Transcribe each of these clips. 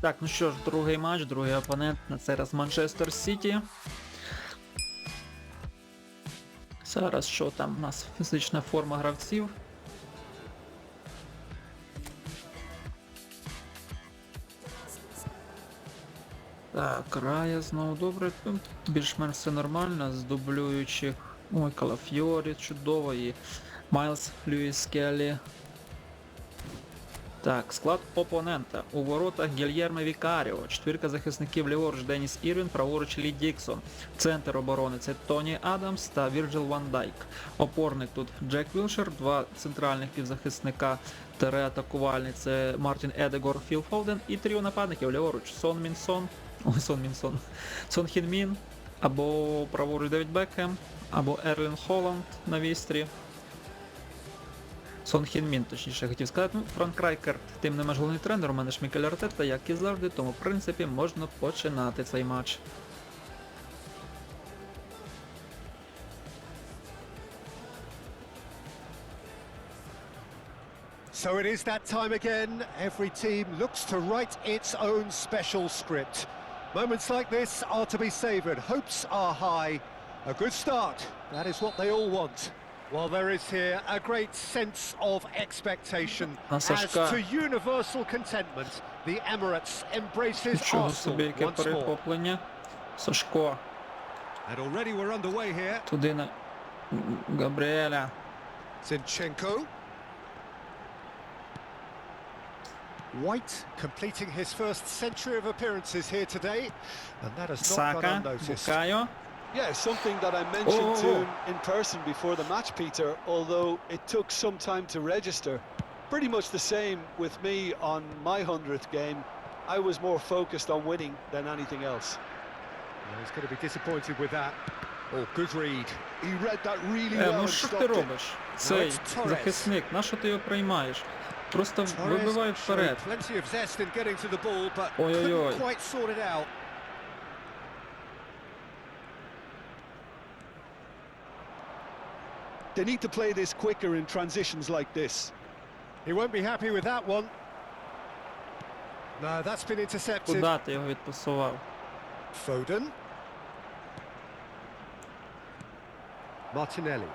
Так, ну що ж, другий матч, другий опонент, на цей раз Манчестер Сіті. Зараз що там у нас фізична форма гравців. Так, Рая знову добре. Ну, Більш-менш все нормально, з дублюючих. Ой, Калафьорі чудово і Майлз Льюіс Келлі. Так, склад опонента. У воротах Гільєрме Вікаріо, четвірка захисників ліворуч Деніс Ірвін, праворуч Лі Діксон. Центр оборони це Тоні Адамс та Вірджил Ван Дайк. Опорник тут Джек Вілшер, два центральних півзахисника тере атакувальний це Мартін Едегор, Філ Фолден і тріо нападників ліворуч Сон Мінсон, ой, Сон Мінсон, Сон Хін або праворуч Девід Бекхем, або Ерлін Холланд на вістрі. Сон Хін Мін, точніше хотів сказати. Ну, Франк Райкер, тим не менш головний тренер, у мене ж Мікель Артета, як і завжди, тому в принципі можна починати цей матч. So it is that time again. Every team looks to write its own special script. Moments like this are to be savoured. Hopes are high. A good start. That is what they all want. While there is here a great sense of expectation. На As Сашка. to universal contentment, the Emirates embraces Нічого собі, Arsenal яке once more. перехоплення. Сашко, And already we're underway here. туди на Габріеля. Zinchenko. White completing his first century of appearances here today, and that has not gone Сака, unnoticed. Букайо. Yeah, something that I mentioned to Oh. him in person before the match, Peter, although it took some time to register. Pretty much the same with me on my 100th game. I was more focused on winning than anything else. Well, he's going to be disappointed with that. Oh, good read. He read that really Е, well ну and що ти stopped it. робиш? Цей it's Torres. захисник, на що ти його приймаєш? Просто Torres вибивай showing вперед. plenty They need to play this quicker in transitions like this. He won't be happy with that one. No, that's been intercepted. Куда ти його відпасував? Foden. Martinelli.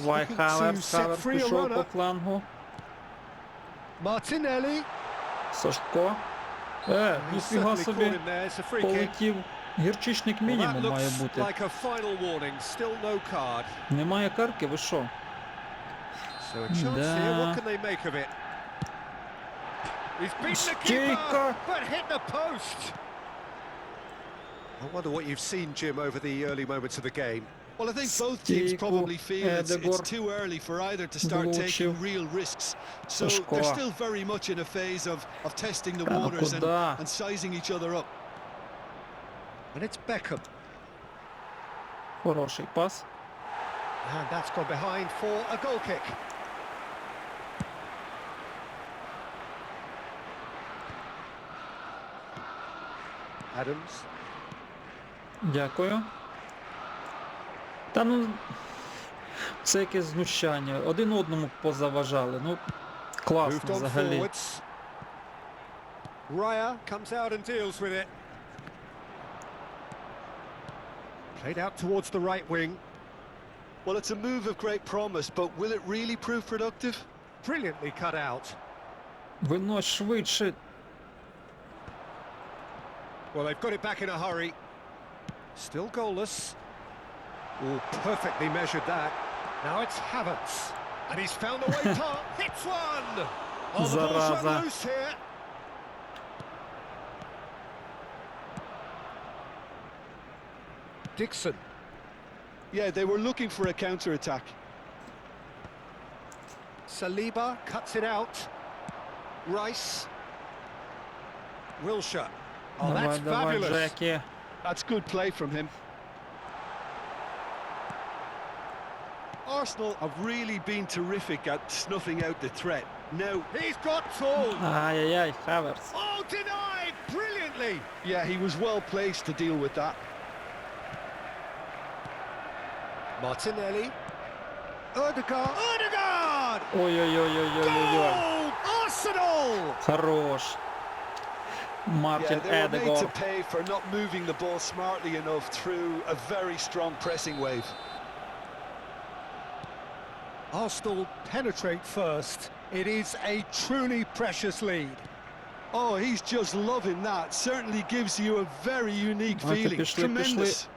Вай looking to Хаверс, set Хаверс free a пішов по runner. флангу. Martinelli. Сашко. Е, He's ніфіга certainly caught собі. him there. It's a free kick. Полетів. Гірчичник Well, that мінімум має looks бути. like a final warning. Still no card. Немає карки, ви що? So a chance Да. here. What can they make of it? He's beaten the Стійка. keeper, but hit the post. I wonder what you've seen, Jim, over the early moments of the game. Well, I think both teams Стійку, probably feel it's, it's Едегор. too early for either to start Влучив. taking real risks. So Сашко. they're still very much in a phase of, of testing the Та ну waters and, куда? and sizing each other up. And it's Beckham. Хороший пас. And that's gone behind for a goal kick. Adams. Дякую. Та ну. Це якесь знущання. Один одному позаважали. Ну, класно взагалі. Raya comes out and deals with it. Played out towards the right wing. Well, it's a move of great promise, but will it really prove productive? Brilliantly cut out. Винось швидше. Well, they've got it back in a hurry. Still goalless. Oh, perfectly measured that. Now it's Havertz. And he's found the way top. Hits one! Oh, the ball's Зараза. run loose here. Dixon. Yeah, they were looking for a counter-attack. Saliba cuts it out. Rice. Wilshire. Oh, that's fabulous. Yeah. That's good play from him. Arsenal have really been terrific at snuffing out the threat. Now, he's got two. Ah, yeah, yeah, Havertz. Oh, denied brilliantly. Yeah, he was well placed to deal with that. Martinelli. Erdegaard. Erdegaard! Ой-ой-ой-ой-ой-ой. Goal! Arsenal! Хорош. Мартін Yeah, they were made to Едегор. pay for not moving the ball smartly enough through a very strong pressing wave. Arsenal penetrate first. It is a truly precious lead. Oh, he's just loving that. Certainly gives you a very unique Ой, feeling. пішли, пішли. Tremendous.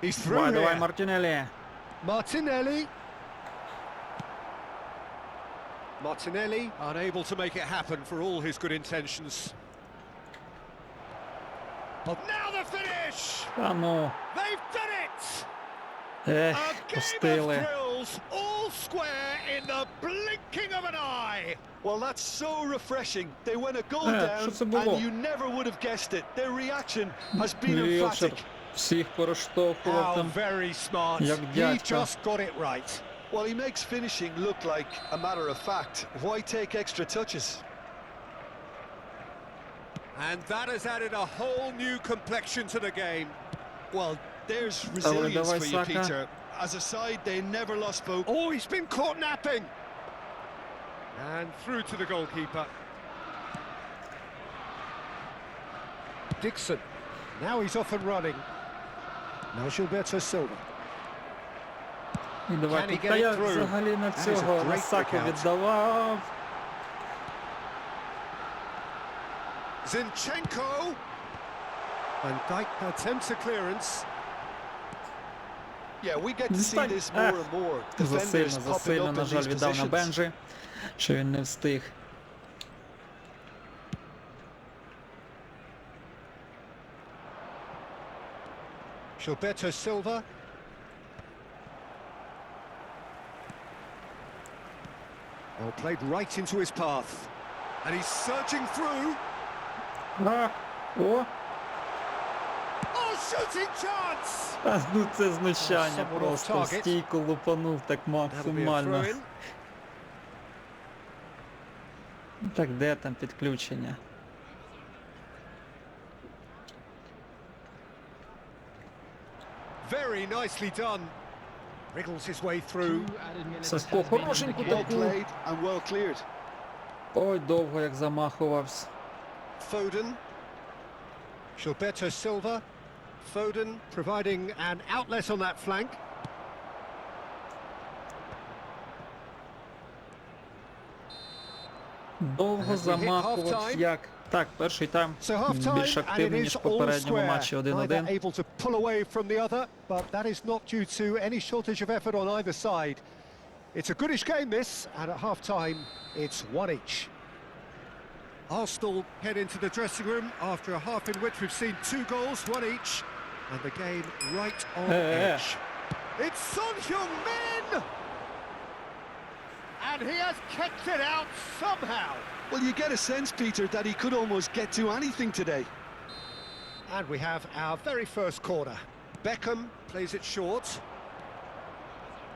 He's through Wide away, Martinelli. Martinelli. Martinelli unable to make it happen for all his good intentions. But now the finish! Vamos. They've done it! Eh, a game of thrills, all square in the blinking of an eye. Well, that's so refreshing. They went a goal eh, down, and you never would have guessed it. Their reaction has been emphatic всіх перештовхував How там. very smart. Як He дядько. just got it right. Well, he makes finishing look like a matter of fact. Why take extra touches? And that has added a whole new complexion to the game. Well, there's Давай, resilience давай, for you, Сака. Peter. As a side, they never lost focus. Oh, he's been caught napping. And through to the goalkeeper. Dixon. Now he's off and running. Now Gilberto Silva. І давай Can he get Та it я through? взагалі на That is a цього great breakout. віддавав. Zinchenko. And Dyke attempts a clearance. Yeah, we get to see this more and more. Засильно, засильно, на жаль, віддав на. Бенджі, що він не встиг. Gilberto Silva. Well, played right into his path. And he's surging through. А, о, Oh, shooting chance! а, ну це знущання просто. Стійку лупанув так максимально. Так, де там підключення? nicely done. Wriggles his way through. Сашко, хорошеньку Well таку. played and well cleared. Ой, довго як замахувався. Foden. Gilberto Silva. Foden providing an outlet on that flank. Довго And we hit замахувався half-time. як. Так, перший тайм So half time, більш and it активний, is ніж в all попередньому square. матчі Neither 1-1. able to pull away from the other, but that is not due to any shortage of effort on either side. It's a goodish game this, and at half time, it's one each. Arsenal head into the dressing room after a half in which we've seen two goals, one each, and the game right on Eh, eh. edge. It's Son Heung-min! And he has kicked it out somehow. Well, you get a sense, Peter, that he could almost get to anything today. And we have our very first corner. Beckham plays it short.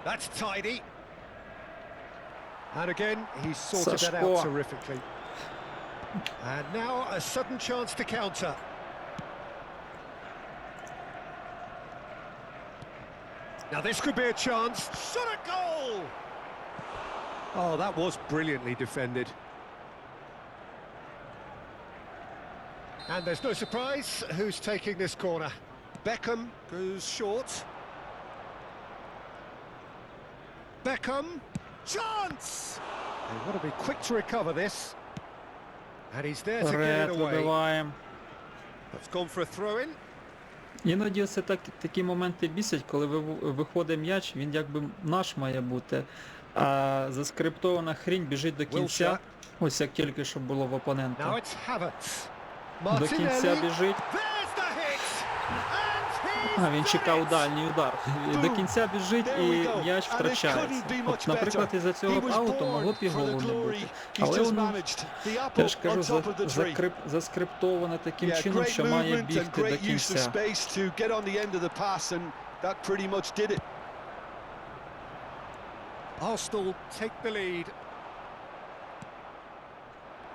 That's tidy. And again, he's sorted that out Sashko. terrifically. And now a sudden chance to counter. Now this could be a chance. Shot a goal! Oh, that was brilliantly defended. And there's no surprise who's taking this corner. Beckham goes short. Beckham, chance! They want to be quick to recover this. And he's there to get Вперед it away. вибиваємо. That's gone for a throw-in. Іноді це так, такі моменти бісять, коли ви- виходить м'яч, він якби наш має бути. А заскриптована хрінь біжить до кінця. Ось як тільки що було в опонента. До кінця біжить. А він чекав дальній удар. До кінця біжить і м'яч втрачається. От, наприклад, із-за цього ауту могло б і голу не бути. Але воно, теж кажу, за, закрип, заскриптовано таким чином, що має бігти до кінця. Arsenal take the lead.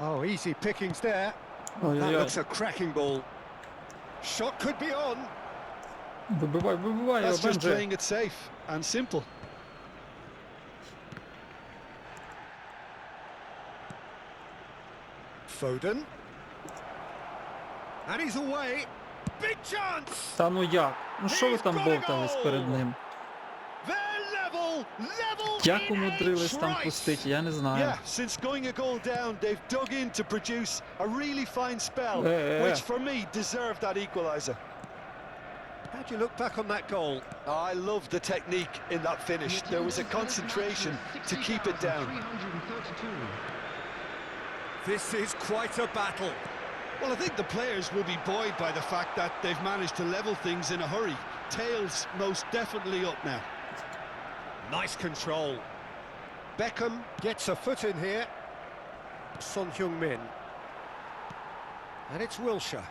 Oh, easy pickings there. That Ой-ой-ой. looks a cracking ball. Shot could be on. Вибивай, вибивай його, That's just Бенже. playing it safe and simple. Foden. And he's away. Big chance! Та ну як? Ну що ви там бовтались перед ним? They're level! Level! Як in умудрились там H. пустити, я не знаю. Yeah, since going a goal down, they've dug in to produce a really fine spell, Yeah, yeah, which yeah. for me deserved that equaliser. How do you look back on that goal? I love the technique in that finish. There was a concentration to keep it down. This is quite a battle. Well, I think the players will be buoyed by the fact that they've managed to level things in a hurry. Tails most definitely up now. Nice control. Beckham gets a foot in here. Son Heung-min. And it's Wilshire.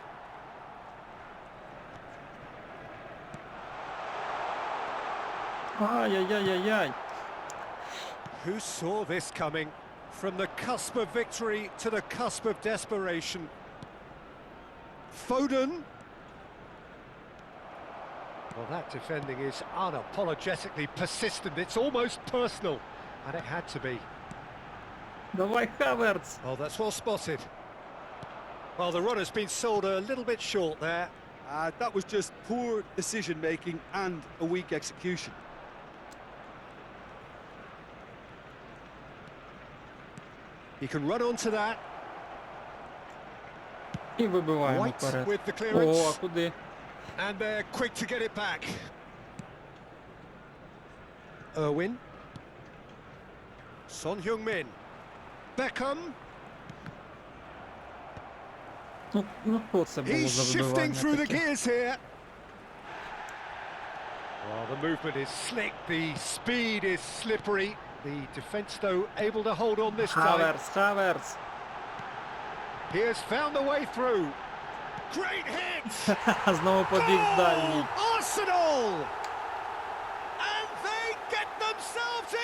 yeah yeah yeah yeah. Who saw this coming? From the cusp of victory to the cusp of desperation. Foden Well, that defending is unapologetically persistent. It's almost personal. And it had to be. Давай, Хаверц! Oh, that's well spotted. Well, the runner's been sold a little bit short there. Uh, that was just poor decision making and a weak execution. He can run onto that. І вибиваємо White вперед. with the О, clearance. а куди? And they're quick to get it back. Irwin. Son Heung-min. Beckham. He's shifting through the gears here. Well, the movement is slick, the speed is slippery. The defence, though, able to hold on this time. Havers, Havers. He has found the way through. Знову побіг далі.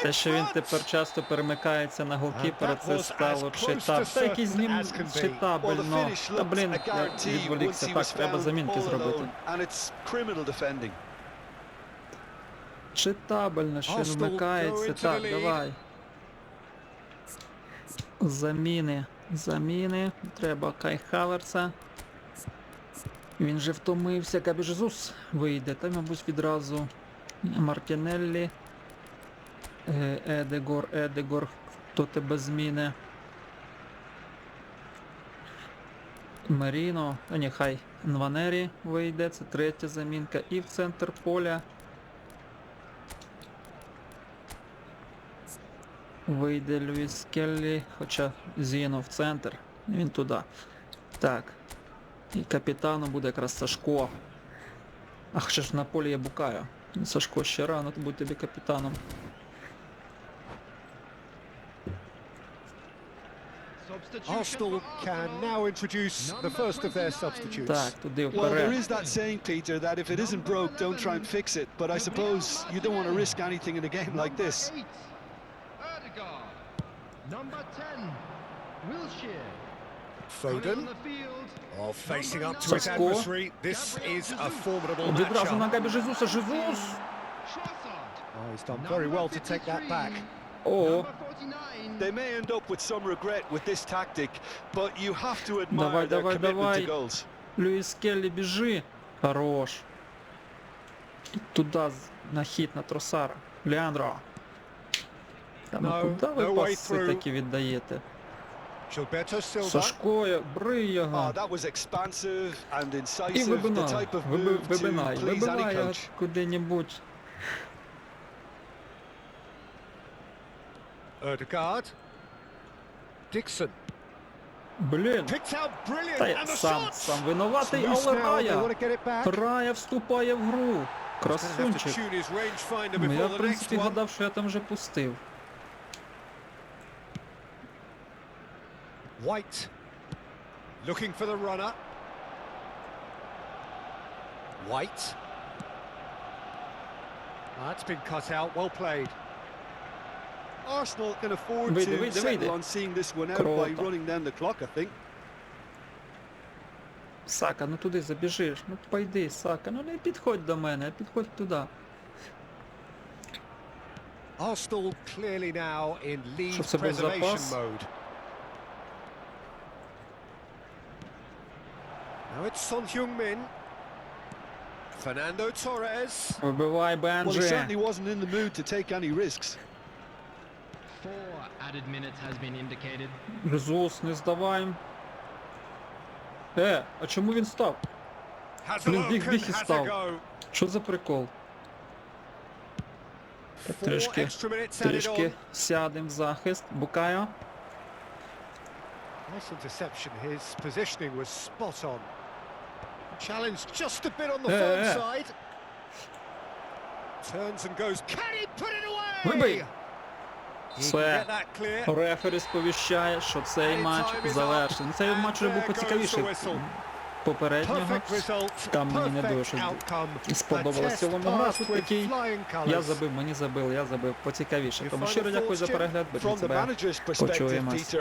Те, що він тепер часто перемикається на голкіпера, це стало читаб. Та який з ним читабельно. Та блін, відволікся. Так, треба замінки зробити. Читабельно, що він вмикається. Так, давай. Заміни. Заміни. Треба Кай Хаверса. Він же втомився. Габі Жезус вийде. Та, мабуть, відразу Мартінеллі. Е, Едегор, Едегор. Хто тебе зміни? Маріно. А ні, хай Нванері вийде. Це третя замінка. І в центр поля. Вийде Льюіс Келлі, хоча Зіно в центр. Він туди. Так. І капітаном буде якраз Сашко. А хоча ж на полі є Букаю. Сашко ще рано то будь тобі капітаном. Arsenal can now introduce the first of their substitutes. Так, туди Well, there is that saying, Peter, that if it isn't broke, don't try and fix it. But I suppose you don't want to risk anything in a game like this. Number 10, Wilshere. Foden. Oh, facing up to his Сашко. adversary. This is a formidable Відразу на matchup. Габі Жезуса. Жезус! Trossard. Oh, he's done very well to take that back. О, Number 49. They may end up with some regret with this tactic, but you have to admire Давай, their давай, commitment давай. to goals. Льюіс Келлі, біжи. Хорош. І туди з- на хід на Тросара. Леандро. Та ну No, куди ви no way паси through. такі віддаєте? Сашко, Бриєга. І вибинай, вибинай, вибинай куди-небудь. Erdegaard. Dixon. Блін. Та сам, сам винуватий, але Рая. Рая вступає в гру. Красунчик. Ну, я, в принципі, гадав, що я там вже пустив. White. Looking for the runner. White. That's been cut out. Well played. Arsenal can afford Вийде, to вийде, settle вийде. on seeing this one out by Круто. running down the clock, I think. Сака, ну туди забіжиш. Ну пойди, Сака, ну не підходь до мене, а підходь туди. Arsenal clearly now in lead Щоб це був preservation запас. mode. Now it's Son Heung-min. Fernando Torres. Вибивай Well, he Бенджі. certainly wasn't in the mood to take any risks. Four added minutes has been indicated. Жезус, не здавай. Е, а чому він став? Has a Блин, look біг, and біг і has a став. go. Що за прикол? Four трішки, extra minutes added трішки сядем в захист. Букайо. Nice interception. His positioning was spot on. Challenged just a bit on the Yeah, firm yeah. side. Turns and goes. Can he put it away? Вибий! Все. Рефері сповіщає, що цей матч завершений. Цей матч вже був поцікавіший попереднього. Там мені не дуже outcome. цілому гра. Тут такий Я забив, мені забили, я забив. Поцікавіше. Тому щиро дякую за перегляд. Бережіть себе. Почуємось.